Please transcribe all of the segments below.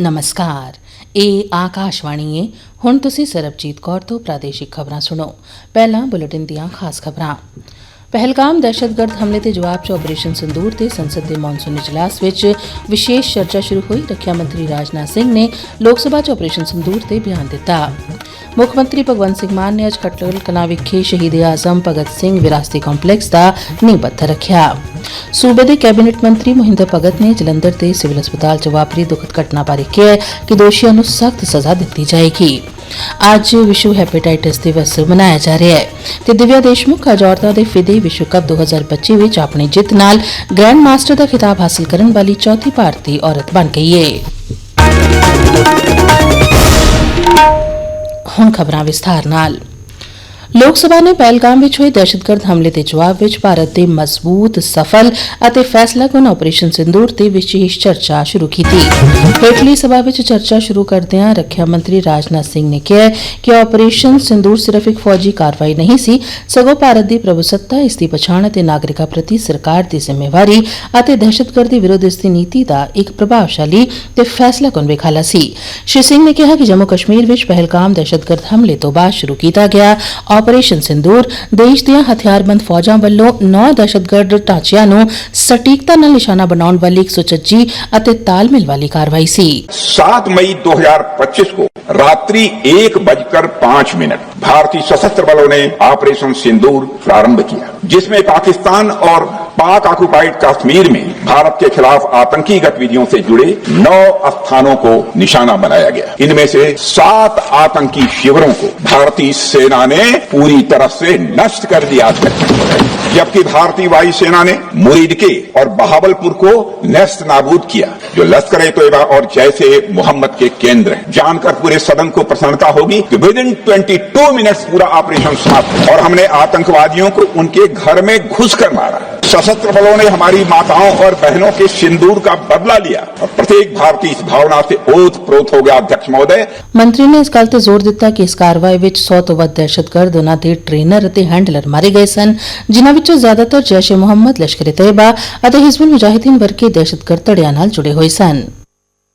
ਨਮਸਕਾਰ ਇਹ ਆਕਾਸ਼ਵਾਣੀ ਹੈ ਹੁਣ ਤੁਸੀਂ ਸਰਬਜੀਤ ਕੌਰ ਤੋਂ ਪ੍ਰਾਦੇਸ਼ਿਕ ਖਬਰਾਂ ਸੁਣੋ ਪਹਿਲਾਂ ਬੁਲੇਟਿਨ ਦੀਆਂ ਖਾਸ ਖਬਰਾਂ ਪਹਿਲਗਾਮ ਦਹਿਸ਼ਤਗਰਦ ਹਮਲੇ ਦੇ ਜਵਾਬ 'ਚ ਆਪਰੇਸ਼ਨ ਸੰਦੂਰ ਤੇ ਸੰਸਦ ਦੇ ਮੌਨਸੂਨ ਇਜਲਾਸ ਵਿੱਚ ਵਿਸ਼ੇਸ਼ ਚਰਚਾ ਸ਼ੁਰੂ ਹੋਈ। ਰੱਖਿਆ ਮੰਤਰੀ ਰਾਜਨਾਥ ਸਿੰਘ ਨੇ ਲੋਕ ਸਭਾ 'ਚ ਆਪਰੇਸ਼ਨ ਸੰਦੂਰ ਤੇ ਬਿਆਨ ਦਿੱਤਾ। ਮੁੱਖ ਮੰਤਰੀ ਭਗਵੰਤ ਸਿੰਘ ਮਾਨ ਨੇ ਅੱਜ ਖੱਟਲ ਕਲਾਂ ਵਿਖੇ ਸ਼ਹੀਦ ਆਜ਼ਮ ਭਗਤ ਸਿੰਘ ਵਿਰਾਸਤੀ ਕੰਪਲੈਕਸ ਦਾ ਨੀਂਹ ਪੱਥਰ ਰੱਖਿਆ। ਸੂਬੇ ਦੇ ਕੈਬਨਿਟ ਮੰਤਰੀ ਮਹਿੰਦਰ ਭਗਤ ਨੇ ਜਲੰਧਰ ਦੇ ਸਿਵਲ ਹਸਪਤਾਲ 'ਚ ਵਾਪਰੀ ਦੁਖਦ ਘਟਨਾ ਬਾਰੇ ਕਿਹਾ ਕਿ ਦੋਸ਼ੀਆਂ ਨੂੰ ਸਖਤ ਸਜ਼ਾ ਦਿੱਤੀ ਜਾਏਗੀ। ਅੱਜ ਵਿਸ਼ਵ ਹੈਪੇਟਾਈਟਸ ਦਿਵਸ ਮਨਾਇਆ ਜਾ ਰਿਹਾ ਹੈ ਤੇ ਦਿਵਿਆ ਦੇਸ਼ਮੁਖ ਅੱਜ ਔਰਤਾਂ ਦੇ ਫਿਦੇ ਵਿਸ਼ਵ ਕੱਪ 2025 ਵਿੱਚ ਆਪਣੀ ਜਿੱਤ ਨਾਲ ਗ੍ਰੈਂਡ ਮਾਸਟਰ ਦਾ ਖਿਤਾਬ ਹਾਸਲ ਕਰਨ ਵਾਲੀ ਚੌਥੀ ਭਾਰਤੀ ਔਰਤ ਬਣ ਗਈ ਹੈ ਹੁਣ ਖਬਰਾਂ ਵਿਸਥਾਰ ਨਾਲ। ਲੋਕ ਸਭਾ ਨੇ ਪਹਿਲਗਾਮ ਵਿੱਚ ਹੋਏ ਦਹਿਸ਼ਤਗਰਦ ਹਮਲੇ ਦੇ ਜਵਾਬ ਵਿੱਚ ਭਾਰਤ ਦੇ ਮਜ਼ਬੂਤ, ਸਫਲ ਅਤੇ ਫੈਸਲਾਕੁਨ ਆਪਰੇਸ਼ਨ ਸਿੰਦੂਰ ਤੇ ਵਿਸ਼ੇਸ਼ ਚਰਚਾ ਸ਼ੁਰੂ ਕੀਤੀ। ਹੇਠਲੀ ਸਭਾ ਵਿੱਚ ਚਰਚਾ ਸ਼ੁਰੂ ਕਰਦਿਆਂ ਰੱਖਿਆ ਮੰਤਰੀ ਰਾਜਨਾਥ ਸਿੰਘ ਨੇ ਕਿਹਾ ਕਿ ਆਪਰੇਸ਼ਨ ਸਿੰਦੂਰ ਸਿਰਫ ਇੱਕ ਫੌਜੀ ਕਾਰਵਾਈ ਨਹੀਂ ਸੀ, ਸਗੋਂ ਭਾਰਤ ਦੀ ਪ੍ਰਭੂਸੱਤਾ, ਇਸ ਦੀ ਪਛਾਣ ਅਤੇ ਨਾਗਰਿਕਾਂ ਪ੍ਰਤੀ ਸਰਕਾਰ ਦੀ ਜ਼ਿੰਮੇਵਾਰੀ ਅਤੇ ਦਹਿਸ਼ਤਗਰਦੀ ਵਿਰੁੱਧ ਇਸ ਦੀ ਨੀਤੀ ਦਾ ਇੱਕ ਪ੍ਰਭਾਵਸ਼ਾਲੀ ਤੇ ਫੈਸਲਾਕੁਨ ਵਿਖਾਲਾ ਸੀ। ਸ਼੍ਰੀ ਸਿੰਘ ਨੇ ਕਿਹਾ ਕਿ ਜੰਮੂ ਕਸ਼ਮੀਰ ਵਿੱਚ ਪਹਿਲਗਾਮ ਦਹਿਸ਼ਤਗਰਦ ਹਮਲੇ ਤੋਂ ਬਾਅਦ ਸ਼ੁਰੂ ਕੀਤਾ ਗਿਆ। ਆਪਰੇਸ਼ਨ ਸਿੰਦੂਰ ਦੇਸ਼ ਦੀਆਂ ਹਥਿਆਰਬੰਦ ਫੌਜਾਂ ਵੱਲੋਂ ਨੌ ਦਹਿਸ਼ਤਗਰਦ ਢਾਂਚਿਆਂ ਨੂੰ ਸਟੀਕਤਾ ਨਾਲ ਨਿਸ਼ਾਨਾ ਬਣਾਉਣ ਵਾਲੀ ਇੱਕ ਸੁਚੱਜੀ ਅਤੇ ਤਾਲਮੇਲ ਵਾਲੀ ਕਾਰਵਾਈ ਸੀ 7 मई 2025 को रात्रि एक बजकर पांच मिनट भारतीय सशस्त्र बलों ने ऑपरेशन सिंदूर प्रारंभ किया जिसमें पाकिस्तान और पाक ऑक्यूपाइड कश्मीर में भारत के खिलाफ आतंकी गतिविधियों से जुड़े नौ स्थानों को निशाना बनाया गया। इनमें से सात आतंकी शिविरों को भारतीय सेना ने पूरी तरह से नष्ट कर दिया। जबकि भारतीय वायुसेना ने मुरीदके और बहावलपुर को नेस्त नाबूद किया जो लश्कर ए तोयबा और जैसे मोहम्मद के केंद्र हैं जानकर पूरे सदन को प्रसन्नता होगी कि विद इन 22 मिनट्स पूरा ऑपरेशन समाप्त और हमने आतंकवादियों को उनके घर में घुसकर मारा सशस्त्र बलों ने हमारी माताओं और बहनों के सिंदूर का बदला लिया और प्रत्येक भारतीय इस भावना से ओत प्रोत हो गया अध्यक्ष महोदय ਮੰਤਰੀ ਨੇ ਇਸ ਗੱਲ ਤੇ ਜ਼ੋਰ ਦਿੱਤਾ ਕਿ ਇਸ ਕਾਰਵਾਈ ਵਿੱਚ 100 ਤੋਂ ਵੱਧ ਦਹਿਸ਼ਤਗਰਦ ਉਹਨਾਂ ਦੇ ਟ੍ਰੇਨਰ ਅਤੇ ਹੈਂਡਲਰ ਮਾਰੇ ਗਏ ਸਨ ਜਿਨ੍ਹਾਂ ਵਿੱਚੋਂ जो ज़्यादातर जैश ए मोहम्मद, लश्कर तयबा अत हिजबुल मुजाहिदीन वर्ग के दहशतगर्द तड़ियानाल जुड़े हुए सन।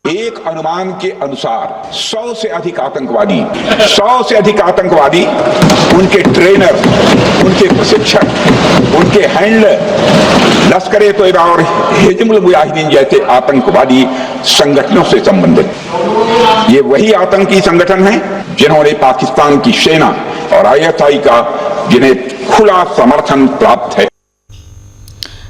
एक अनुमान के अनुसार सौ से अधिक आतंकवादी, सौ से अधिक आतंकवादी, उनके ट्रेनर उनके प्रशिक्षक, उनके हैंडलर लश्कर तोयबा और हिजबुल मुजाहिदीन जैसे आतंकवादी संगठनों से संबंधित। ये वही आतंकी संगठन हैं जिन्होंने पाकिस्तान की सेना और आईएसआई का, जिन्हें खुला समर्थन प्राप्त है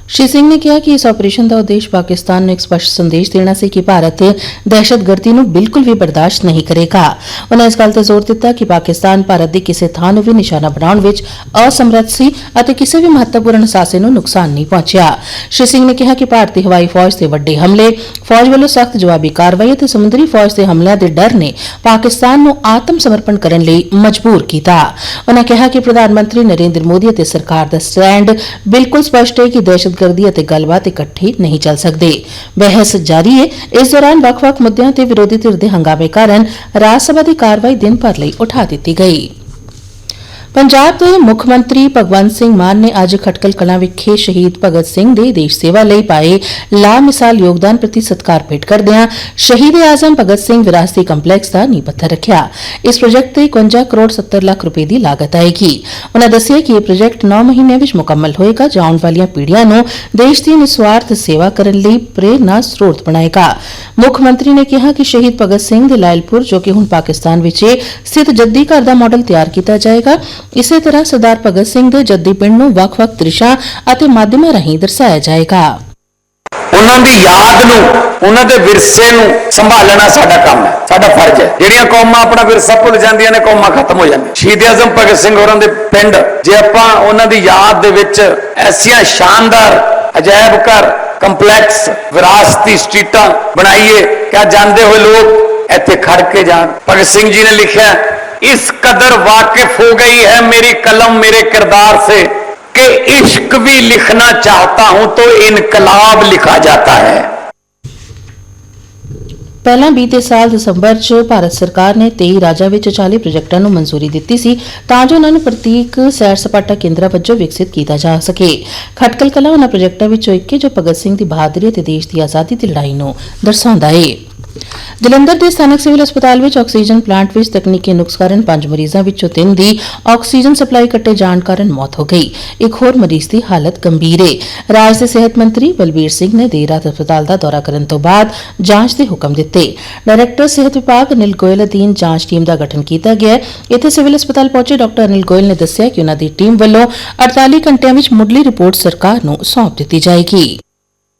ਸ਼੍ਰੀ ਸਿੰਘ ਨੇ ਕਿਹਾ ਕਿ ਇਸ ਆਪਰੇਸ਼ਨ ਦਾ ਉਦੇਸ਼ ਪਾਕਿਸਤਾਨ ਨੂੰ ਇੱਕ ਸਪਸ਼ਟ ਸੰਦੇਸ਼ ਦੇਣਾ ਸੀ ਕਿ ਭਾਰਤ ਦਹਿਸ਼ਤਗਰਦੀ ਨੂੰ ਬਿਲਕੁਲ ਵੀ ਬਰਦਾਸ਼ਤ ਨਹੀਂ ਕਰੇਗਾ। ਉਹਨਾਂ ਇਸ ਗੱਲ ਤੇ ਜ਼ੋਰ ਦਿੱਤਾ ਕਿ ਪਾਕਿਸਤਾਨ ਭਾਰਤ ਦੀ ਕਿਸੇ ਥਾਂ ਨੂੰ ਵੀ ਨਿਸ਼ਾਨਾ ਬਣਾਉਣ ਵਿੱਚ ਅਸਮਰੱਥ ਸੀ ਅਤੇ ਕਿਸੇ ਵੀ ਮਹੱਤਵਪੂਰਨ ਸਾਸੇ ਨੂੰ ਨੁਕਸਾਨ ਨਹੀਂ ਪਹੁੰਚਿਆ। ਸ਼੍ਰੀ ਸਿੰਘ ਨੇ ਕਿਹਾ ਕਿ ਭਾਰਤੀ ਹਵਾਈ ਫੌਜ ਤੇ ਵੱਡੇ ਹਮਲੇ, ਫੌਜ ਵੱਲੋਂ ਸਖਤ ਜਵਾਬੀ ਕਾਰਵਾਈ ਅਤੇ ਸਮੁੰਦਰੀ ਫੌਜ ਦੇ ਹਮਲਿਆਂ ਦੇ ਡਰ ਨੇ ਪਾਕਿਸਤਾਨ ਨੂੰ ਆਤਮ ਸਮਰਪਣ ਕਰਨ ਲਈ ਮਜਬੂਰ ਕੀਤਾ। ਉਹਨਾਂ ਕਿਹਾ ਕਿ ਪ੍ਰਧਾਨ ਮੰਤਰੀ ਨਰਿੰਦਰ ਮੋਦੀ ਅਤੇ ਸਰਕਾਰ ਦਾ ਸਟੈਂਡ ਬਿਲਕੁਲ ਸਪਸ਼ਟ ਹੈ ਕਿ ਦਹਿਸ਼ਤਗਰਦੀ ਅਤੇ ਗੱਲਬਾਤ ਇਕੱਠੀ ਨਹੀਂ ਚੱਲ ਸਕਦੇ। ਬਹਿਸ ਜਾਰੀ ਹੈ। ਇਸ ਦੌਰਾਨ ਵੱਖ-ਵੱਖ ਮੁੱਦਿਆਂ ਤੇ ਵਿਰੋਧੀ ਧਿਰ ਦੇ ਹੰਗਾਮੇ ਕਾਰਨ ਰਾਜ ਸਭਾ ਦੀ ਕਾਰਵਾਈ ਦਿਨ ਭਰ ਲਈ ਉਠਾ ਦਿੱਤੀ ਗਈ। ਪੰਜਾਬ ਦੇ ਮੁੱਖ ਮੰਤਰੀ ਭਗਵੰਤ ਸਿੰਘ ਮਾਨ ਨੇ ਅੱਜ ਖਟਕਲ ਕਲਾਂ ਵਿਖੇ ਸ਼ਹੀਦ ਭਗਤ ਸਿੰਘ ਦੇ ਦੇਸ਼ ਸੇਵਾ ਲਈ ਪਾਏ ਲਾ ਮਿਸਾਲ ਯੋਗਦਾਨ ਪ੍ਰਤੀ ਸਤਿਕਾਰ ਭੇਟ ਕਰਦਿਆਂ ਸ਼ਹੀਦ ਆਜ਼ਮ ਭਗਤ ਸਿੰਘ ਵਿਰਾਸਤੀ ਕੰਪਲੈਕਸ ਦਾ ਨੀਂਹ ਪੱਥਰ ਰੱਖਿਆ। ਇਸ ਪ੍ਰੋਜੈਕਟ ਤੇ 51 ਕਰੋੜ 70 ਲੱਖ ਰੁਪਏ ਦੀ ਲਾਗਤ ਆਏਗੀ। ਉਹਨਾਂ ਦੱਸਿਆ ਕਿ ਇਹ ਪ੍ਰੋਜੈਕਟ 9 ਮਹੀਨਿਆਂ ਵਿੱਚ ਮੁਕੰਮਲ ਹੋਏਗਾ ਜੋ ਆਉਣ ਵਾਲੀਆਂ ਪੀੜ੍ਹੀਆਂ ਨੂੰ ਦੇਸ਼ ਦੀ ਨਿਸਵਾਰਥ ਸੇਵਾ ਕਰਨ ਲਈ ਪ੍ਰੇਰਨਾ ਸਰੋਤ ਬਣਾਏਗਾ। ਮੁੱਖ ਮੰਤਰੀ ਨੇ ਕਿਹਾ ਕਿ ਸ਼ਹੀਦ ਭਗਤ ਸਿੰਘ ਦੇ ਲਾਇਲਪੁਰ, ਜੋ ਕਿ ਹੁਣ ਪਾਕਿਸਤਾਨ ਵਿੱਚ ਹੈ ਸਥਿਤ ਜੱਦੀ ਘਰ ਦਾ ਮਾਡਲ ਤਿਆਰ ਕੀਤਾ ਜਾਏਗਾ। ਇਸੇ ਤਰ੍ਹਾਂ ਸਰਦਾਰ ਭਗਤ ਸਿੰਘ ਦੇ ਜੱਦੀ ਪਿੰਡ ਨੂੰ ਵੱਖ-ਵੱਖ ਦ੍ਰਿਸ਼ਾਂ ਅਤੇ ਮਾਧਿਅਮਾਂ ਰਾਹੀਂ ਦਰਸਾਇਆ ਜਾਏਗਾ। ਉਹਨਾਂ ਦੀ ਯਾਦ ਨੂੰ, ਉਹਨਾਂ ਦੇ ਵਿਰਸੇ ਨੂੰ ਸੰਭਾਲਣਾ ਸਾਡਾ ਕੰਮ ਹੈ, ਸਾਡਾ ਫਰਜ਼ ਹੈ। ਜਿਹੜੀਆਂ ਕੌਮਾਂ ਆਪਣਾ ਵਿਰਸਾ ਭੁੱਲ ਜਾਂਦੀਆਂ ਨੇ, ਕੌਮਾਂ ਖਤਮ ਹੋ ਜਾਂਦੀਆਂ। ਸ਼ਹੀਦ ਆਜ਼ਮ ਭਗਤ ਸਿੰਘ ਹੋਰਾਂ ਦੇ ਪਿੰਡ, ਜੇ ਆਪਾਂ ਉਹਨਾਂ ਦੀ ਯਾਦ ਦੇ ਵਿੱਚ ਐਸੀਆਂ ਸ਼ਾਨਦਾਰ, ਅਜਾਇਬ ਘਰ, ਕੰਪਲੈਕਸ, ਵਿਰਾਸਤੀ ਸਟਰੀਟਾਂ ਬਣਾਈਏ ਕਿ ਜਾਂਦੇ ਹੋਏ ਲੋਕ ਇੱਥੇ ਖੜ ਕੇ ਜਾਣ। ਭਗਤ ਸਿੰਘ ਜੀ ਨੇ ਲਿਖਿਆ इस कदर वाकिफ हो गई है मेरी कलम मेरे किरदार से कि इश्क भी लिखना चाहता हूं तो इनकलाब लिखा जाता है ਪਹਿਲਾਂ ਬੀਤੇ ਸਾਲ ਦਸੰਬਰ 'ਚ ਭਾਰਤ ਸਰਕਾਰ ਨੇ 23 ਰਾਜਾਂ ਵਿੱਚ 40 ਪ੍ਰੋਜੈਕਟਾਂ ਨੂੰ ਮਨਜ਼ੂਰੀ ਦਿੱਤੀ ਸੀ ਤਾਂ ਜੋ ਉਹਨਾਂ ਨੂੰ ਪ੍ਰਤੀਕ ਸੈਰ ਸਪਾਟਾ ਕੇਂਦਰਾਂ ਵਜੋਂ ਵਿਕਸਿਤ ਕੀਤਾ ਜਾ ਸਕੇ ਖਟਕਲ ਕਲਾ ਉਹਨਾਂ ਪ੍ਰੋਜੈਕਟਾਂ ਵਿੱਚੋਂ ਇੱਕ ਹੈ ਜੋ ਭਗਤ ਸਿੰਘ ਦੀ ਬਹਾਦਰੀ ਅਤੇ ਦੇਸ਼ ਦੀ ਆਜ਼ਾਦੀ ਦੀ ਲੜਾਈ ਨੂੰ ਦਰਸਾਉਂਦਾ ਹੈ ਜਲੰਧਰ ਦੇ ਸਥਾਨਕ ਸਿਵਲ ਹਸਪਤਾਲ ਵਿੱਚ ਆਕਸੀਜਨ ਪਲਾਂਟ ਵਿੱਚ ਤਕਨੀਕੀ ਨੁਕਸ ਕਾਰਨ ਪੰਜ ਮਰੀਜ਼ਾਂ ਵਿੱਚੋਂ ਤਿੰਨ ਦੀ ਆਕਸੀਜਨ ਸਪਲਾਈ ਕੱਟੇ ਜਾਣ ਕਾਰਨ ਮੌਤ ਹੋ ਗਈ। ਇੱਕ ਹੋਰ ਮਰੀਜ਼ ਦੀ ਹਾਲਤ ਗੰਭੀਰ ਹੈ ਰਾਜ ਦੇ ਸਿਹਤ ਮੰਤਰੀ ਬਲਬੀਰ ਸਿੰਘ ਨੇ ਦੇਰ ਰਾਤ ਹਸਪਤਾਲ ਦਾ ਦੌਰਾ ਕਰਨ ਤੋਂ ਬਾਅਦ ਜਾਂਚ ਦੇ ਹੁਕਮ ਦਿੱਤੇ। ਡਾਇਰੈਕਟਰ ਸਿਹਤ ਵਿਭਾਗ ਅਨਿਲ ਗੋਇਲ ਅਧੀਨ ਜਾਂਚ ਟੀਮ ਦਾ ਗਠਨ ਕੀਤਾ ਗਿਆ ਹੈ। ਇੱਥੇ ਸਿਵਲ ਹਸਪਤਾਲ ਪਹੁੰਚੇ ਡਾਕਟਰ ਅਨਿਲ ਗੋਇਲ ਨੇ ਦੱਸਿਆ ਕਿ ਉਹਨਾਂ ਦੀ ਟੀਮ ਵੱਲੋਂ 48 ਘੰਟਿਆਂ ਵਿੱਚ ਮੁੱਢਲੀ ਰਿਪੋਰਟ ਸਰਕਾਰ ਨੂੰ ਸੌਂਪ ਦਿੱਤੀ ਜਾਏਗੀ।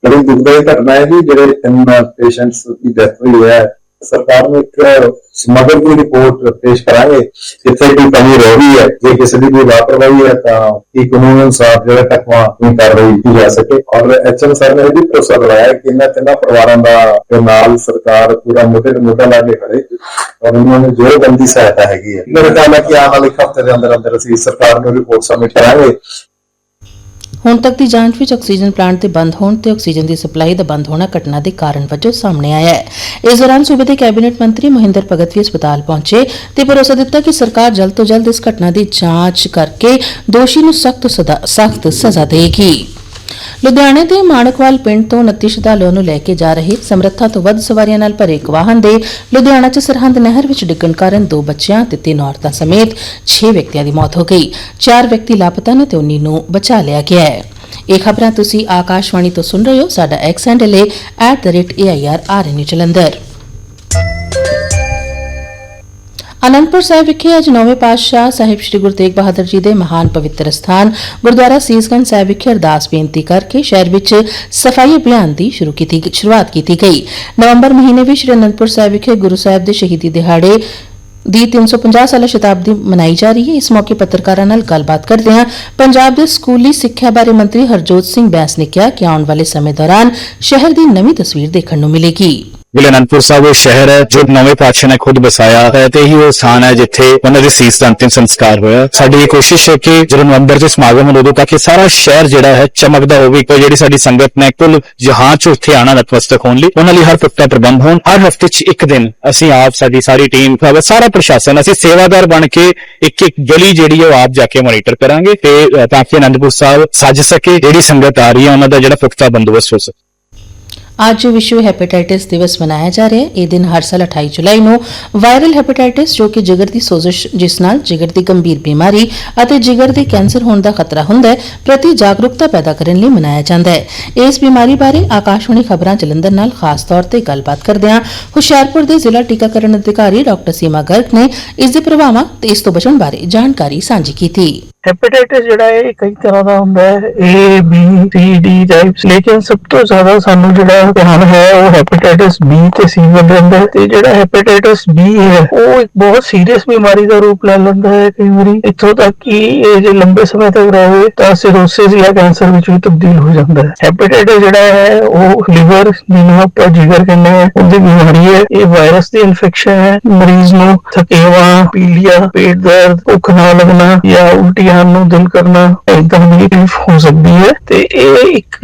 ਬੜੀ ਦੁਖਦਾਈ ਘਟਨਾ ਹੈ ਜੀ, ਜਿਹੜੇ ਤਿੰਨ ਪੇਸ਼ੈਂਟਸ ਦੀ ਡੈਥ ਹੋਈ ਹੈ। ਸਰਕਾਰ ਨੂੰ ਇੱਕ ਸਮਗਰ ਦੀ ਰਿਪੋਰਟ ਪੇਸ਼ ਕਰਾਂਗੇ। ਜਿੱਥੇ ਕੋਈ ਕਮੀ ਰਹਿ ਗਈ ਹੈ, ਜੇ ਕਿਸੇ ਦੀ ਕੋਈ ਲਾਪਰਵਾਹੀ ਹੈ, ਤਾਂ ਕੀ ਕਾਨੂੰਨ ਅਨੁਸਾਰ ਜਿਹੜਾ ਟਕਵਾ ਦੀ ਕਾਰਵਾਈ ਕੀਤੀ ਜਾ ਸਕੇ। ਔਰ ਐਚਐਮ ਸਰ ਨੇ ਇਹ ਵੀ ਭਰੋਸਾ ਦਿਲਾਇਆ ਕਿ ਇਹਨਾਂ ਤਿੰਨਾਂ ਪਰਿਵਾਰਾਂ ਦਾ ਨਾਲ ਸਰਕਾਰ ਪੂਰਾ ਮੋਢੇ ਤੇ ਮੋਢਾ ਲਾ ਕੇ ਖੜੇ। ਔਰ ਉਹਨਾਂ ਨੂੰ ਜੋ ਬੰਦੀ ਸਹਾਇਤਾ ਹੈਗੀ ਹੈ। ਮੇਰੇ ਖਿਆਲ ਹੈ ਕਿ ਆਉਣ ਵਾਲੇ ਹਫ਼ਤੇ ਦੇ ਅੰਦਰ ਅੰਦਰ ਅਸੀਂ ਸਰਕਾਰ ਨੂੰ ਰਿਪੋਰਟ ਸਬਮਿਟ ਕਰਾਂਗੇ। ਹੁਣ ਤੱਕ ਦੀ ਜਾਂਚ ਵਿੱਚ ਆਕਸੀਜਨ ਪਲਾਂਟ ਦੇ ਬੰਦ ਹੋਣ ਤੇ ਆਕਸੀਜਨ ਦੀ ਸਪਲਾਈ ਦਾ ਬੰਦ ਹੋਣਾ ਘਟਨਾ ਦੇ ਕਾਰਨ ਵਜੋਂ ਸਾਹਮਣੇ ਆਇਆ ਹੈ। ਇਸ ਦੌਰਾਨ ਸੂਬੇ ਦੇ ਕੈਬਨਿਟ ਮੰਤਰੀ ਮਹਿੰਦਰ ਭਗਤ ਵੀ ਹਸਪਤਾਲ ਪਹੁੰਚੇ ਤੇ ਭਰੋਸਾ ਦਿੱਤਾ ਕਿ ਸਰਕਾਰ ਜਲਦ ਤੋਂ ਜਲਦ ਇਸ ਘਟਨਾ ਦੀ ਜਾਂਚ ਕਰਕੇ ਦੋਸ਼ੀ ਨੂੰ ਸਖਤ ਸਜ਼ਾ ਸਖਤ ਸਜ਼ਾ ਦੇਗੀ ਲੁਧਿਆਣੇ ਦੇ ਮਾਣਕਵਾਲ ਪਿੰਡ ਤੋਂ 29 ਸ਼ਰਧਾਲੂਆਂ ਨੂੰ ਲੈ ਕੇ ਜਾ ਰਹੇ ਸਮਰੱਥਾ ਤੋਂ ਵੱਧ ਸਵਾਰੀਆਂ ਨਾਲ ਭਰੇ ਇੱਕ ਵਾਹਨ ਦੇ ਲੁਧਿਆਣਾ 'ਚ ਸਰਹੰਦ ਨਹਿਰ ਵਿੱਚ ਡਿੱਗਣ ਕਾਰਨ ਦੋ ਬੱਚਿਆਂ ਤੇ ਤਿੰਨ ਔਰਤਾਂ ਸਮੇਤ 6 ਵਿਅਕਤੀਆਂ ਦੀ ਮੌਤ ਹੋ ਗਈ। ਚਾਰ ਵਿਅਕਤੀ ਲਾਪਤਾ ਨੇ ਤੇ 19 ਨੂੰ ਬਚਾ ਲਿਆ ਗਿਆ ਹੈ। ਇਹ ਖਬਰਾਂ ਤੁਸੀਂ ਆਕਾਸ਼ਵਾਣੀ ਤੋਂ ਸੁਣ ਰਹੇ ਹੋ। ਸਾਡਾ ਐਕਸ ਹੈਂਡਲ ਹੈ @airrnu ਜਲੰਧਰ ਅਨੰਦਪੁਰ ਸਾਹਿਬ ਵਿਖੇ ਅੱਜ ਨੌਵੇਂ ਪਾਤਸ਼ਾਹ ਸਾਹਿਬ ਸ੍ਰੀ ਗੁਰੂ ਤੇਗ ਬਹਾਦਰ ਜੀ ਦੇ ਮਹਾਨ ਪਵਿੱਤਰ ਸਥਾਨ, ਗੁਰਦੁਆਰਾ ਸੀਸਗੰਜ ਸਾਹਿਬ ਵਿਖੇ ਅਰਦਾਸ ਬੇਨਤੀ ਕਰਕੇ ਸ਼ਹਿਰ ਵਿੱਚ ਸਫ਼ਾਈ ਅਭਿਆਨ ਦੀ ਸ਼ੁਰੂ ਕੀਤੀ ਸ਼ੁਰੂਆਤ ਕੀਤੀ ਗਈ। ਨਵੰਬਰ ਮਹੀਨੇ ਵਿੱਚ ਸ੍ਰੀ ਅਨੰਦਪੁਰ ਸਾਹਿਬ ਵਿਖੇ ਗੁਰੂ ਸਾਹਿਬ ਦੇ ਸ਼ਹੀਦੀ ਦਿਹਾੜੇ ਦੀ 350 ਸਾਲਾ ਸ਼ਤਾਬਦੀ ਮਨਾਈ ਜਾ ਰਹੀ ਹੈ। ਇਸ ਮੌਕੇ ਪੱਤਰਕਾਰਾਂ ਨਾਲ ਗੱਲਬਾਤ ਕਰਦਿਆਂ ਪੰਜਾਬ ਦੇ ਸਕੂਲੀ ਸਿੱਖਿਆ ਬਾਰੇ ਮੰਤਰੀ ਹਰਜੋਤ ਸਿੰਘ ਬੈਂਸ ਨੇ ਕਿਹਾ ਕਿ ਆਉਣ ਵਾਲੇ ਸਮੇਂ ਦੌਰਾਨ ਸ਼ਹਿਰ ਦੀ ਨਵੀਂ ਤਸਵੀਰ ਦੇਖਣ ਨੂੰ ਮਿਲੇਗੀ। ਜ਼ਿਲ੍ਹਾ ਅਨੰਦਪੁਰ ਸਾਹਿਬ ਉਹ ਸ਼ਹਿਰ ਹੈ ਜੋ ਨਵੇਂ ਪਾਤਸ਼ਾਹ ਨੇ ਖੁਦ ਬਸਾਇਆ ਹੈ ਤੇ ਇਹੀ ਉਹ ਸਥਾਨ ਹੈ ਜਿੱਥੇ ਉਹਨਾਂ ਦੇ ਸੀਸ ਦਾ ਅੰਤਿਮ ਸੰਸਕਾਰ ਹੋਇਆ ਸਾਡੀ ਇਹ ਕੋਸ਼ਿਸ਼ ਹੈ ਕਿ ਜਦੋਂ ਨਵੰਬਰ 'ਚ ਸਮਾਗਮ ਹੋਣ ਉਦੋਂ ਤੱਕ ਇਹ ਸਾਰਾ ਸ਼ਹਿਰ ਜਿਹੜਾ ਹੈ ਚਮਕਦਾ ਹੋਵੇ ਤੇ ਜਿਹੜੀ ਸਾਡੀ ਸੰਗਤ ਨੇ ਕੁੱਲ ਜਹਾਂ 'ਚ ਉੱਥੇ ਆਣਾ ਨਤਮਸਤਕ ਹੋਣ ਲਈ ਉਹਨਾਂ ਲਈ ਹਰ ਪੁਖਤਾ ਪ੍ਰਬੰਧ ਹੋਣ ਹਰ ਹਫ਼ਤੇ 'ਚ ਇੱਕ ਦਿਨ ਅਸੀਂ ਆਪ ਸਾਡੀ ਸਾਰੀ ਟੀਮ ਸਾਰਾ ਪ੍ਰਸ਼ਾਸਨ ਅਸੀਂ ਸੇਵਾਦਾਰ ਬਣ ਕੇ ਇੱਕ ਇੱਕ ਗਲੀ ਜਿਹੜੀ ਹੈ ਉਹ ਆਪ ਜਾ ਕੇ ਮੋਨੀਟਰ ਕਰਾਂਗੇ ਤੇ ਤਾਂ ਕਿ ਅਨੰਦਪੁਰ ਸਾਹਿਬ ਸੱਜ ਸਕੇ ਜਿਹੜੀ ਸੰਗਤ ਆ ਰਹੀ ਹੈ ਉਹਨਾਂ ਦਾ ਜਿਹੜਾ ਪੁਖਤਾ ਬੰਦੋਬਸਤ ਹੋ ਸਕੇ ਅੱਜ ਵਿਸ਼ਵ ਹੈਪੇਟਾਈਟਿਸ ਦਿਵਸ ਮਨਾਇਆ ਜਾ ਰਿਹਾ ਹੈ ਇਹ ਦਿਨ ਹਰ ਸਾਲ 28 ਜੁਲਾਈ ਨੂੰ ਵਾਇਰਲ ਹੈਪੇਟਾਈਟਿਸ ਜੋ ਕਿ ਜਿਗਰ ਦੀ ਸੋਜ਼ਸ਼ ਜਿਸ ਨਾਲ ਜਿਗਰ ਦੀ ਗੰਭੀਰ ਬਿਮਾਰੀ ਅਤੇ ਜਿਗਰ ਦੇ ਕੈਂਸਰ ਹੋਣ ਦਾ ਖਤਰਾ ਹੁੰਦਾ ਹੈ ਪ੍ਰਤੀ ਜਾਗਰੂਕਤਾ ਪੈਦਾ ਕਰਨ ਲਈ ਮਨਾਇਆ ਜਾਂਦਾ ਹੈ ਇਸ ਬਿਮਾਰੀ ਬਾਰੇ ਆਕਾਸ਼ਵਾਣੀ ਖਬਰਾਂ ਜਲੰਧਰ ਨਾਲ ਖਾਸ ਤੌਰ ਤੇ ਗੱਲਬਾਤ ਕਰਦਿਆਂ ਹੁਸ਼ਿਆਰਪੁਰ ਦੇ ਜ਼ਿਲ੍ਹਾ ਟੀਕਾਕਰਨ ਅਧਿਕਾਰੀ ਡਾਕਟਰ ਸੀਮਾ ਗਰਗ ਨੇ ਇਸ ਦੇ ਪ੍ਰਭਾਵਾਂ ਤੇ ਇਸ ਤੋਂ ਬਚਣ ਬਾਰੇ ਜਾਣਕਾਰੀ ਸਾਂਝੀ ਕੀਤੀ ਹੈਪੇਟਾਈਟਿਸ ਜਿਹੜਾ ਹੈ, ਇਹ ਕਈ ਤਰ੍ਹਾਂ ਦਾ ਹੁੰਦਾ ਹੈ, A, B, C, D types ਲੇਕਿਨ ਸਭ ਤੋਂ ਜ਼ਿਆਦਾ ਸਾਨੂੰ ਜਿਹੜਾ ਧਿਆਨ ਹੈ, ਉਹ ਹੈਪੇਟਾਈਟਿਸ B ਤੇ C ਵੱਲ ਰਹਿੰਦਾ ਹੈ ਤੇ ਜਿਹੜਾ ਹੈਪੇਟਾਈਟਿਸ B ਹੈ, ਉਹ ਇੱਕ ਬਹੁਤ ਸੀਰੀਅਸ ਬਿਮਾਰੀ ਦਾ ਰੂਪ ਲੈ ਲੈਂਦਾ ਹੈ ਕਈ ਵਾਰੀ। ਇੱਥੋਂ ਤੱਕ ਕਿ ਇਹ ਜੇ ਲੰਬੇ ਸਮੇਂ ਤੱਕ ਰਹੇ, ਤਾਂ ਸਿਰੋਸਿਸ ਜਾਂ ਕੈਂਸਰ ਵਿੱਚ ਵੀ ਤਬਦੀਲ ਹੋ ਜਾਂਦਾ ਹੈ। ਹੈਪੇਟਾਈਟਿਸ ਜਿਹੜਾ ਹੈ, ਉਹ ਲਿਵਰ ਜਿਹਨੂੰ ਆਪਾਂ ਜਿਗਰ ਕਹਿੰਦੇ ਹਾਂ, ਉਹਦੀ ਬਿਮਾਰੀ ਹੈ। ਇਹ ਵਾਇਰਸ ਦੀ ਇਨਫੈਕਸ਼ਨ ਹੈ। ਮਰੀਜ਼ ਨੂੰ ਥਕੇਵਾ, ਪੀਲੀਆ, ਪੇਟ ਦਰਦ, ਭੁੱਖ ਨਾ ਲੱਗਣਾ ਜਾਂ ਉਲਟੀ ਆਉਣ ਨੂੰ ਦਿਲ ਕਰਨਾ ਇਦਾਂ ਦੀ ਤਕਲੀਫ ਹੋ ਸਕਦੀ ਹੈ ਤੇ ਇਹ ਇੱਕ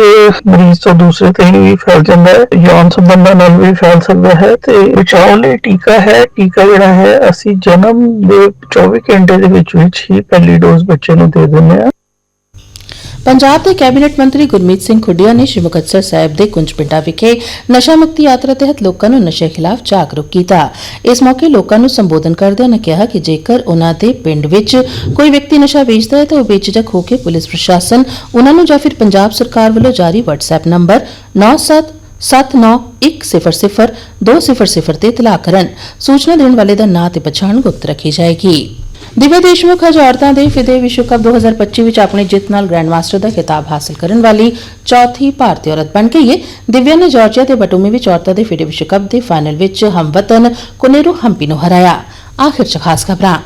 ਮਰੀਜ਼ ਤੋਂ ਦੂਸਰੇ ਤੇ ਵੀ ਫੈਲ ਜਾਂਦਾ ਹੈ। ਯੌਨ ਸੰਬੰਧਾਂ ਨਾਲ ਵੀ ਫੈਲ ਸਕਦਾ ਹੈ ਤੇ ਬਚਾਓ ਲਈ ਟੀਕਾ ਹੈ। ਟੀਕਾ ਜਿਹੜਾ ਹੈ, ਅਸੀਂ ਜਨਮ ਦੇ 24 ਘੰਟੇ ਦੇ ਵਿੱਚ ਵਿੱਚ ਹੀ ਪਹਿਲੀ ਡੋਜ਼ ਬੱਚੇ ਨੂੰ ਦੇ ਦਿੰਦੇ ਹਾਂ। ਪੰਜਾਬ ਦੇ ਕੈਬਨਿਟ ਮੰਤਰੀ ਗੁਰਮੀਤ ਸਿੰਘ ਖੁੱਡੀਆ ਨੇ ਸ਼੍ਰੀ ਮੁਕਤਸਰ ਸਾਹਿਬ ਦੇ ਕੁੰਜ ਪਿੰਡਾਂ ਵਿਖੇ ਨਸ਼ਾ ਮੁਕਤੀ ਯਾਤਰਾ ਤਹਿਤ ਲੋਕਾਂ ਨੂੰ ਨਸ਼ੇ ਖਿਲਾਫ ਜਾਗਰੂਕ ਕੀਤਾ। ਇਸ ਮੌਕੇ ਲੋਕਾਂ ਨੂੰ ਸੰਬੋਧਨ ਕਰਦਿਆਂ ਉਨ੍ਹਾਂ ਕਿਹਾ ਕਿ ਜੇਕਰ ਉਨ੍ਹਾਂ ਦੇ ਪਿੰਡ ਵਿੱਚ ਕੋਈ ਵਿਅਕਤੀ ਨਸ਼ਾ ਵੇਚਦਾ ਹੈ ਤਾਂ ਉਹ ਬੇਝਿਜਕ ਹੋ ਕੇ ਪੁਲਿਸ ਪ੍ਰਸ਼ਾਸਨ, ਉਨ੍ਹਾਂ ਨੂੰ ਜਾਂ ਫਿਰ ਪੰਜਾਬ ਸਰਕਾਰ ਵੱਲੋਂ ਜਾਰੀ WhatsApp ਨੰਬਰ 9779100200 ਤੇ ਇਤਲਾਹ ਕਰਨ। ਸੂਚਨਾ ਦੇਣ ਵਾਲੇ ਦਾ ਨਾਂ ਤੇ ਪਛਾਣ ਗੁਪਤ ਰੱਖੀ ਜਾਏਗੀ। ਦਿਵਿਆ ਦੇਸ਼ਮੁਖ ਅੱਜ ਔਰਤਾਂ ਦੇ ਫਿਦੇ ਵਿਸ਼ਵ ਕੱਪ 2025 ਵਿੱਚ ਆਪਣੀ ਜਿੱਤ ਨਾਲ ਗ੍ਰੈਂਡ ਮਾਸਟਰ ਦਾ ਖਿਤਾਬ ਹਾਸਲ ਕਰਨ ਵਾਲੀ ਚੌਥੀ ਭਾਰਤੀ ਔਰਤ ਬਣ ਗਈ ਹੈ ਦਿਵਿਆ ਨੇ ਜਾਰਜੀਆ ਦੇ ਬਟੂਮੀ ਵਿੱਚ ਔਰਤਾਂ ਦੇ ਫਿਦੇ ਵਿਸ਼ਵ ਕੱਪ ਦੇ ਫਾਈਨਲ ਵਿੱਚ ਹਮਵਤਨ ਕੁਨੇਰੂ ਹੰਪੀ ਨੂੰ ਹਰਾਇਆ। ਆਖਿਰ ਚ ਖਾਸ ਖਬਰਾਂ।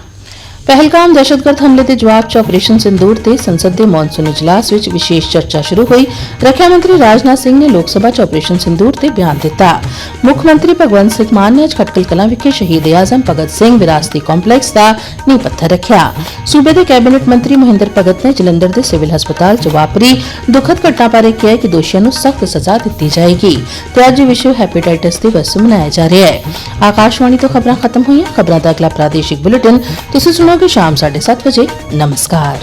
ਪਹਿਲਗਾਮ ਦਹਿਸ਼ਤਗਰਦ ਹਮਲੇ ਦੇ ਜਵਾਬ 'ਚ ਆਪਰੇਸ਼ਨ ਸਿੰਦੂਰ ਤੇ ਸੰਸਦ ਦੇ ਮੌਨਸੂਨ ਇਜਲਾਸ ਵਿੱਚ ਵਿਸ਼ੇਸ਼ ਚਰਚਾ ਸ਼ੁਰੂ ਹੋਈ। ਰੱਖਿਆ ਮੰਤਰੀ ਰਾਜਨਾਥ ਸਿੰਘ ਨੇ ਲੋਕ ਸਭਾ 'ਚ ਆਪਰੇਸ਼ਨ ਸਿੰਦੂਰ ਤੇ ਬਿਆਨ ਦਿੱਤਾ। ਮੁੱਖ ਮੰਤਰੀ ਭਗਵੰਤ ਸਿੰਘ ਮਾਨ ਨੇ ਅੱਜ ਖਟਕਲ ਕਲਾਂ ਵਿਖੇ ਸ਼ਹੀਦ ਆਜ਼ਮ ਭਗਤ ਸਿੰਘ ਵਿਰਾਸਤੀ ਕੰਪਲੈਕਸ ਦਾ ਨੀਂਹ ਪੱਥਰ ਰੱਖਿਆ। ਸੂਬੇ ਦੇ ਕੈਬਨਿਟ ਮੰਤਰੀ ਮਹਿੰਦਰ ਭਗਤ ਨੇ ਜਲੰਧਰ ਦੇ ਸਿਵਲ ਹਸਪਤਾਲ 'ਚ ਵਾਪਰੀ। ਦੁਖਦ ਘਟਨਾ ਬਾਰੇ ਕਿਹਾ ਕਿ ਦੋਸ਼ੀਆਂ ਨੂੰ ਸਖਤ ਸਜ਼ਾ ਦਿੱਤੀ ਜਾਏਗੀ ਤੇ ਅੱਜ ਵਿਸ਼ਵ ਹੈਪੇਟਾਈਟਸ ਦਿਵਸ ਮਨਾਇਆ ਜਾ ਰਿਹਾ ਹੈ। ਆਕਾਸ਼ਵਾਣੀ ਤੋਂ ਖਬਰਾਂ ਖਤਮ ਹੋਈਆਂ। ਖਬਰਾਂ ਦਾ ਅਗਲਾ ਪ੍ਰਾਦੇਸ਼ਿਕ ਬੁਲੇਟਿਨ। ਤੁਸੀਂ ਸੁਣੋਗੇ ਸ਼ਾਮ 7:30 ਵਜੇ। ਨਮਸਕਾਰ।